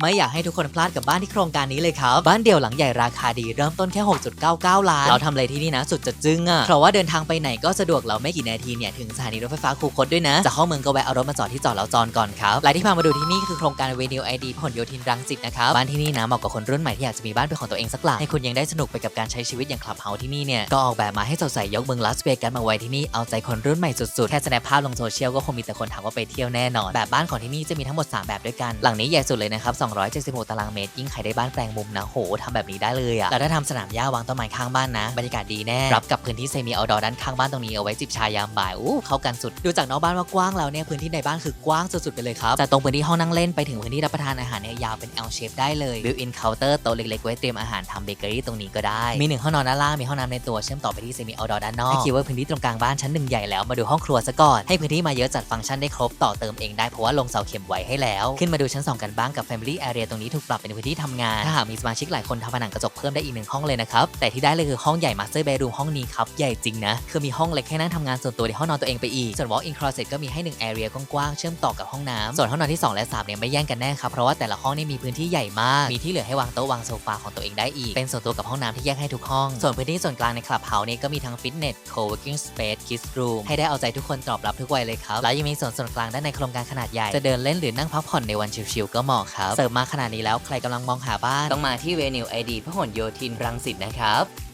ไม่อยากให้ทุกคนพลาดกับบ้านที่โครงการนี้เลยครับ บ้านเดี่ยวหลังใหญ่ราคาดีเริ่มต้นแค่ 6.99 ล้าน เราทำอะไรที่นี่นะ สุดจะจึ้งอะ เพราะว่าเดินทางไปไหนก็สะดวกเราไม่กี่นาทีเนี่ยถึงสถานีรถไฟฟ้าคูคตด้วยนะ จะเข้าเมืองก็แวะเอารถมาจอดที่จอดแล้วจอนก่อนครับและที่พามาดูที่นี่คือโครงการเวนิวไอดีพหลโยธินรังสิตนะครับ บ้านที่นี่นะเหมาะกับคนรุ่นใหม่ที่อยากจะมีบ้านเป็นของตัวเองสักหลังให้คุณยังได้สนุกไปกับการใช้ชีวิตอย่างคลับเฮาที่นี่เนี่ยก็ออกแบบมาให้สดใสยกเมืองลาสเวกัสมาไว้ที่นี่เอาใจคนรุ่นใหม่สุดๆแค่แสดงภาพลงโซเชียลก็คงมีแต่คนถามว่าไปเที่ยวแน่นอนแบบบ้านของที่นี่จะมีทั้งหมด 3 แบบด้วยกันหลังนี้ใหญ่สุดเลยนะครับ276 ตารางเมตร ยิ่งใครได้บ้านแปลงมุมนะ โหทำแบบนี้ได้เลยอะแล้วถ้าทำสนามหญ้าวางต้นไม้ข้างบ้านนะ บรรยากาศดีแน่ รับกับพื้นที่เซมิเอาดอด้านข้างบ้านตรงนี้เอาไว้จิบชายามบ่าย อู้เข้ากันสุด ดูจากนอกบ้านว่ากว้างแล้วเนี่ย พื้นที่ในบ้านคือกว้างสุดๆไปเลยครับ จากตรงพื้นที่ห้องนั่งเล่นไปถึงพื้นที่รับประทานอาหารเนี่ยยาวเป็น L shape ได้เลย built in counter โต๊ะเล็กๆไว้เตรียมอาหารทำเบเกอรี่ตรงนี้ก็ได้ มีหนึ่งห้องนอนด้านล่างมีห้องน้ำในตัวเชื่อมต่อไปที่เซมิเอาดอด้านนอกให้คิดว่าพื้นที่ตรงกลางบ้านชั้นหนึ่งใหญ่แล้วมาดูห้องครัวซะก่อนให้พื้นที่มาเยอะจัดฟังก์ชันได้ครบต่อเติมเองได้เพราะว่าลงเสาเข็มไว้ให้แล้ว ขึ้นมาดูชั้น 2 กันบ้างกับ Family Area ตรงนี้ถูกปรับเป็นพื้นที่ทำงาน ถ้าหากมีสมาชิกหลายคนทำผนังกระจกเพิ่มได้อีกหนึ่งห้องเลยนะครับ แต่ที่ได้เลยคือห้องใหญ่ Master Bedroom ห้องนี้ครับ ใหญ่จริงนะ คือมีห้องเล็กให้นั่งทำงานส่วนตัวในห้องนอนตัวเองไปอีก ส่วน Walk-in closet ก็มีให้1 area กว้างๆ เชื่อมต่อกับห้องน้ำส่วนห้องนอนที่ 2 และ3เนี่ยไม่แย่งกันแน่ครับ เพราะว่าแต่ละห้องนี่มีพื้นที่ใหญ่มาก มีที่เหลือให้วางโต๊ะวางโซฟาของตัวเองได้อีก เป็นส่วนตัวกับห้องน้ำที่แยกให้ทุกห้อง ส่วนพื้นที่ส่วนกลางในคลับเฮาส์นี่ก็มีทั้งฟิตเนส co-working space kids room ให้ได้เอาใจทุกคนตอบรับทุกวัยเลยครับ แล้วยังมีส่วนส่วนกลางด้านในโครงการขนาดใหญ่ จะเดินเล่นหรือนั่งพักผ่อนในวันชิลๆก็เหมาะครับเสิร์ฟมาขนาดนี้แล้วใครกำลังมองหาบ้านต้องมาที่เวนิวไอดีพหลโยธินรังสิตนะครับ